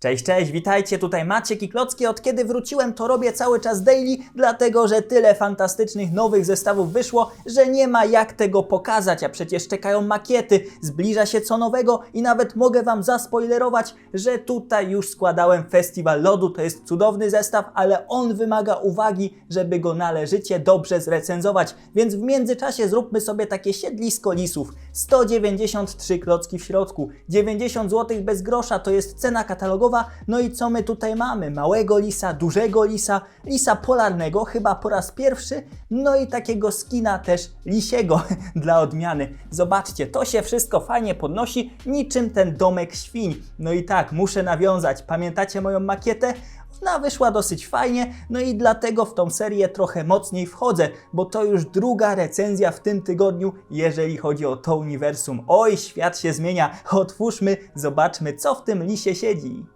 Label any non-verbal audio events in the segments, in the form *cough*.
Cześć, cześć, witajcie, tutaj Maciek i Klocki. Od kiedy wróciłem, to robię cały czas daily, dlatego że tyle fantastycznych nowych zestawów wyszło, że nie ma jak tego pokazać, a przecież czekają makiety, zbliża się co nowego i nawet mogę Wam zaspoilerować, że tutaj już składałem Festiwal Lodu, to jest cudowny zestaw, ale on wymaga uwagi, żeby go należycie dobrze zrecenzować, więc w międzyczasie zróbmy sobie takie siedlisko lisów. 193 klocki w środku, 90 zł bez grosza to jest cena katalogowa. No i co my tutaj mamy? Małego lisa, dużego lisa, lisa polarnego, chyba po raz pierwszy, no i takiego skina też lisiego *laughs* dla odmiany. Zobaczcie, to się wszystko fajnie podnosi, niczym ten domek świń. No i tak, muszę nawiązać. Pamiętacie moją makietę? Ona wyszła dosyć fajnie, no i dlatego w tą serię trochę mocniej wchodzę, bo to już druga recenzja w tym tygodniu, jeżeli chodzi o to uniwersum. Oj, świat się zmienia. Otwórzmy, zobaczmy, co w tym lisie siedzi.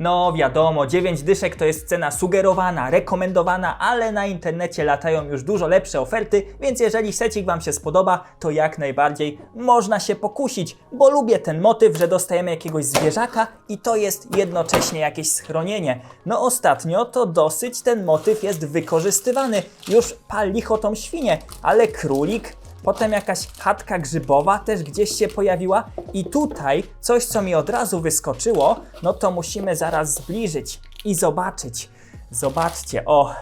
No wiadomo, 9 dyszek to jest cena sugerowana, rekomendowana, ale na internecie latają już dużo lepsze oferty, więc jeżeli secik Wam się spodoba, to jak najbardziej można się pokusić, bo lubię ten motyw, że dostajemy jakiegoś zwierzaka i to jest jednocześnie jakieś schronienie. No ostatnio to dosyć ten motyw jest wykorzystywany. Już pal licho tą ale królik Potem jakaś chatka grzybowa też gdzieś się pojawiła i tutaj coś, co mi od razu wyskoczyło, no to musimy zaraz zbliżyć i zobaczyć. Zobaczcie, o,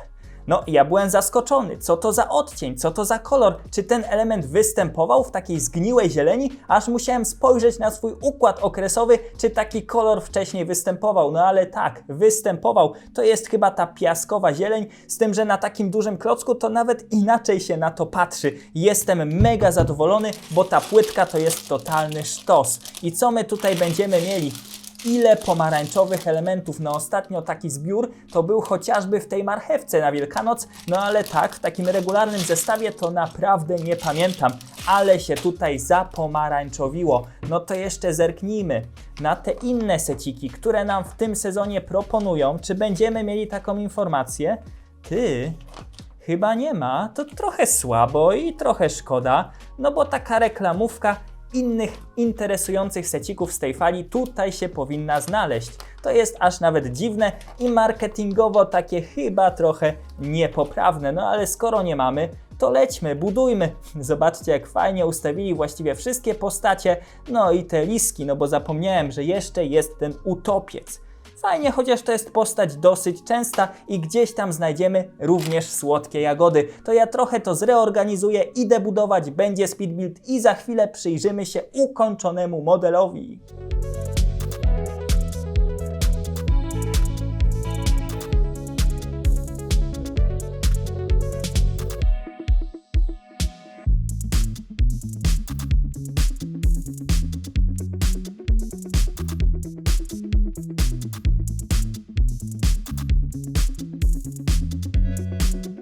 no, ja byłem zaskoczony. Co to za odcień? Co to za kolor? Czy ten element występował w takiej zgniłej zieleni? Aż musiałem spojrzeć na swój układ okresowy, czy taki kolor wcześniej występował. No ale tak, występował. To jest chyba ta piaskowa zieleń, z tym, że na takim dużym klocku to nawet inaczej się na to patrzy. Jestem mega zadowolony, bo ta płytka to jest totalny sztos. I co my tutaj będziemy mieli? Ile pomarańczowych elementów na ostatnio taki zbiór to był chociażby w tej marchewce na Wielkanoc, no ale tak, w takim regularnym zestawie to naprawdę nie pamiętam, ale się tutaj zapomarańczowiło. No to jeszcze zerknijmy na te inne seciki, które nam w tym sezonie proponują, czy będziemy mieli taką informację? Ty, Chyba nie ma, to trochę słabo i trochę szkoda, no bo taka reklamówka innych interesujących secików z tej fali tutaj się powinna znaleźć. To jest aż nawet dziwne i marketingowo takie chyba trochę niepoprawne, no ale skoro nie mamy, to lećmy, budujmy. *laughs* Zobaczcie, jak fajnie ustawili właściwie wszystkie postacie, no i te liski, no bo zapomniałem, że jeszcze jest ten utopiec. Fajnie, chociaż to jest postać dosyć częsta i gdzieś tam znajdziemy również słodkie jagody. To ja trochę to zreorganizuję, idę budować, będzie speed build i za chwilę przyjrzymy się ukończonemu modelowi. you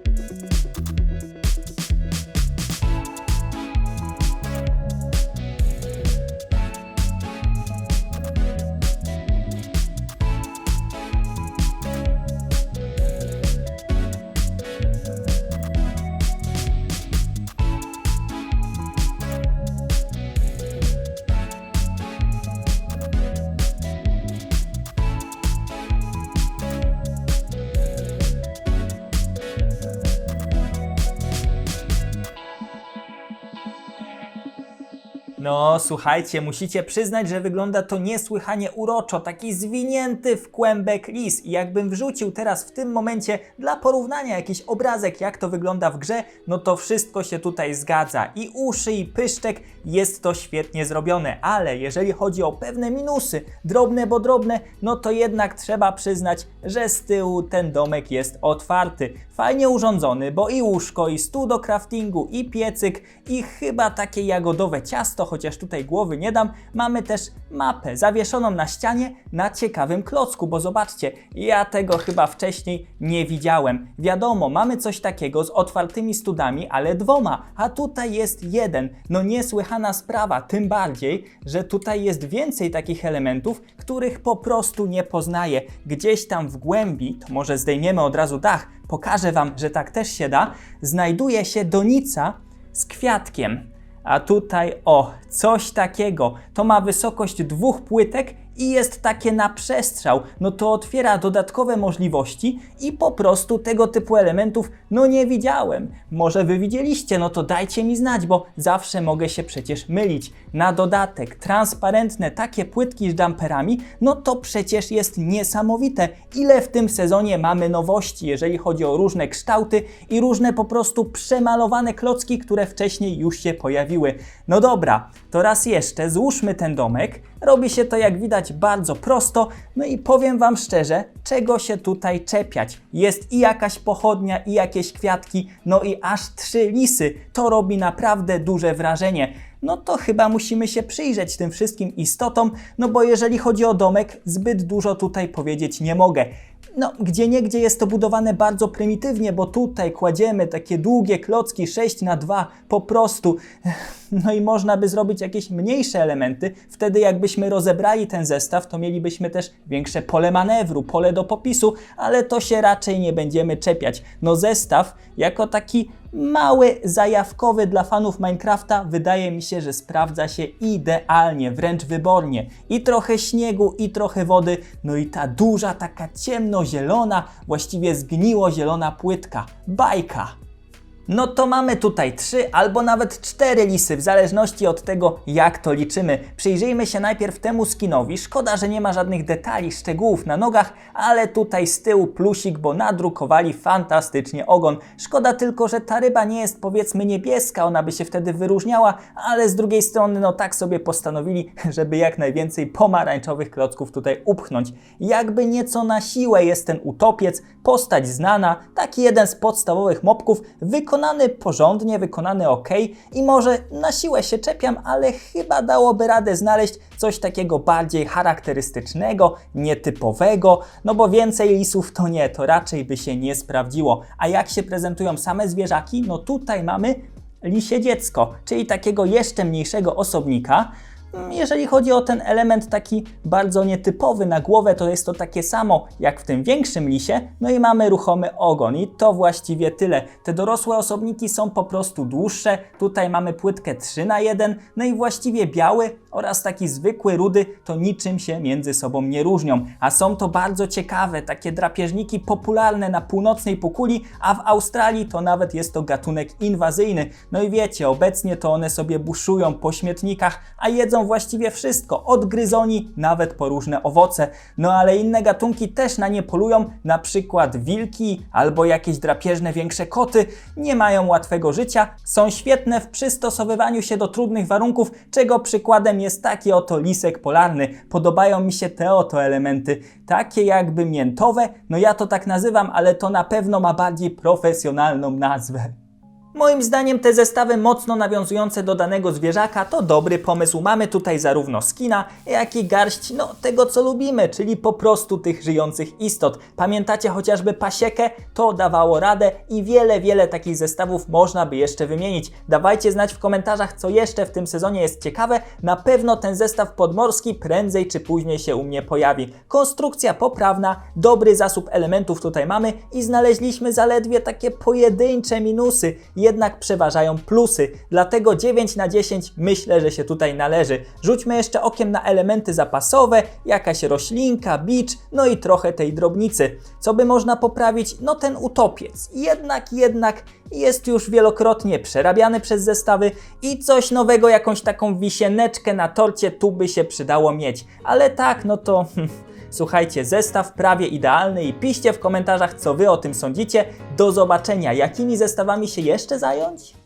No, słuchajcie, musicie przyznać, że wygląda to niesłychanie uroczo, taki zwinięty w kłębek lis. I jakbym wrzucił teraz w tym momencie dla porównania jakiś obrazek, jak to wygląda w grze, no to wszystko się tutaj zgadza. I uszy, i pyszczek, jest to świetnie zrobione. Ale jeżeli chodzi o pewne minusy, drobne bo drobne, no to jednak trzeba przyznać, że z tyłu ten domek jest otwarty. Fajnie urządzony, bo i łóżko, i stół do craftingu, i piecyk, i chyba takie jagodowe ciasto, chociaż tutaj głowy nie dam, mamy też mapę zawieszoną na ścianie na ciekawym klocku, bo zobaczcie, ja tego chyba wcześniej nie widziałem. Wiadomo, mamy coś takiego z otwartymi studami, ale dwoma, a tutaj jest jeden. No niesłychana sprawa, tym bardziej, że tutaj jest więcej takich elementów, których po prostu nie poznaję. Gdzieś tam w głębi, to może zdejmiemy od razu dach, pokażę Wam, że tak też się da, znajduje się donica z kwiatkiem. A tutaj, o, coś takiego. To ma wysokość dwóch płytek i jest takie na przestrzał. No to otwiera dodatkowe możliwości i po prostu tego typu elementów, no nie widziałem. Może wy widzieliście, no to dajcie mi znać, bo zawsze mogę się przecież mylić. Na dodatek, transparentne takie płytki z jumperami, no to przecież jest niesamowite. Ile w tym sezonie mamy nowości, jeżeli chodzi o różne kształty i różne po prostu przemalowane klocki, które wcześniej już się pojawiły. No dobra, to raz jeszcze złóżmy ten domek. Robi się to jak widać bardzo prosto, no i powiem Wam szczerze, czego się tutaj czepiać. Jest i jakaś pochodnia, i jakieś kwiatki, no i aż trzy lisy. To robi naprawdę duże wrażenie. No to chyba musimy się przyjrzeć tym wszystkim istotom, no bo jeżeli chodzi o domek, zbyt dużo tutaj powiedzieć nie mogę. No, gdzie niegdzie jest to budowane bardzo prymitywnie, bo tutaj kładziemy takie długie klocki 6 na 2 po prostu. *laughs* No i można by zrobić jakieś mniejsze elementy. Wtedy jakbyśmy rozebrali ten zestaw, to mielibyśmy też większe pole manewru, pole do popisu, ale to się raczej nie będziemy czepiać. No zestaw jako taki mały, zajawkowy dla fanów Minecrafta wydaje mi się, że sprawdza się idealnie, wręcz wybornie. I trochę śniegu, i trochę wody, no i ta duża, taka ciemnozielona, właściwie zgniło-zielona płytka. Bajka! No to mamy tutaj trzy albo nawet cztery lisy, w zależności od tego, jak to liczymy. Przyjrzyjmy się najpierw temu skinowi. Szkoda, że nie ma żadnych detali, szczegółów na nogach, ale tutaj z tyłu plusik, bo nadrukowali fantastycznie ogon. Szkoda tylko, że ta ryba nie jest powiedzmy niebieska, ona by się wtedy wyróżniała, ale z drugiej strony no tak sobie postanowili, *laughs* żeby jak najwięcej pomarańczowych klocków tutaj upchnąć. Jakby nieco na siłę jest ten utopiec, postać znana, taki jeden z podstawowych mopków, wykonany porządnie, wykonany ok i może na siłę się czepiam, ale chyba dałoby radę znaleźć coś takiego bardziej charakterystycznego, nietypowego, no bo więcej lisów to nie, to raczej by się nie sprawdziło. A jak się prezentują same zwierzaki? No tutaj mamy lisie dziecko, czyli takiego jeszcze mniejszego osobnika. Jeżeli chodzi o ten element taki bardzo nietypowy na głowę, to jest to takie samo jak w tym większym lisie, no i mamy ruchomy ogon i to właściwie tyle. Te dorosłe osobniki są po prostu dłuższe, tutaj mamy płytkę 3 na 1 no i właściwie biały oraz taki zwykły rudy to niczym się między sobą nie różnią, a są to bardzo ciekawe, takie drapieżniki popularne na północnej półkuli, a w Australii to nawet jest to gatunek inwazyjny. No i wiecie, obecnie to one sobie buszują po śmietnikach, a jedzą właściwie wszystko, od gryzoni nawet po różne owoce. No ale inne gatunki też na nie polują, na przykład wilki albo jakieś drapieżne większe koty. Nie mają łatwego życia, są świetne w przystosowywaniu się do trudnych warunków, czego przykładem jest taki oto lisek polarny. Podobają mi się te oto elementy, takie jakby miętowe, no ja to tak nazywam, ale to na pewno ma bardziej profesjonalną nazwę. Moim zdaniem te zestawy mocno nawiązujące do danego zwierzaka to dobry pomysł. Mamy tutaj zarówno skina, jak i garść no, tego co lubimy, czyli po prostu tych żyjących istot. Pamiętacie chociażby pasiekę? To dawało radę i wiele, wiele takich zestawów można by jeszcze wymienić. Dawajcie znać w komentarzach, co jeszcze w tym sezonie jest ciekawe. Na pewno ten zestaw podmorski prędzej czy później się u mnie pojawi. Konstrukcja poprawna, dobry zasób elementów tutaj mamy i znaleźliśmy zaledwie takie pojedyncze minusy jednak przeważają plusy. Dlatego 9 na 10 myślę, że się tutaj należy. Rzućmy jeszcze okiem na elementy zapasowe, jakaś roślinka, bicz, no i trochę tej drobnicy. Co by można poprawić? No ten utopiec. Jednak, jednak jest już wielokrotnie przerabiany przez zestawy i coś nowego, jakąś taką wisieneczkę na torcie tu by się przydało mieć. Ale tak, no to... Słuchajcie, zestaw prawie idealny i piszcie w komentarzach, co Wy o tym sądzicie. Do zobaczenia. Jakimi zestawami się jeszcze zająć?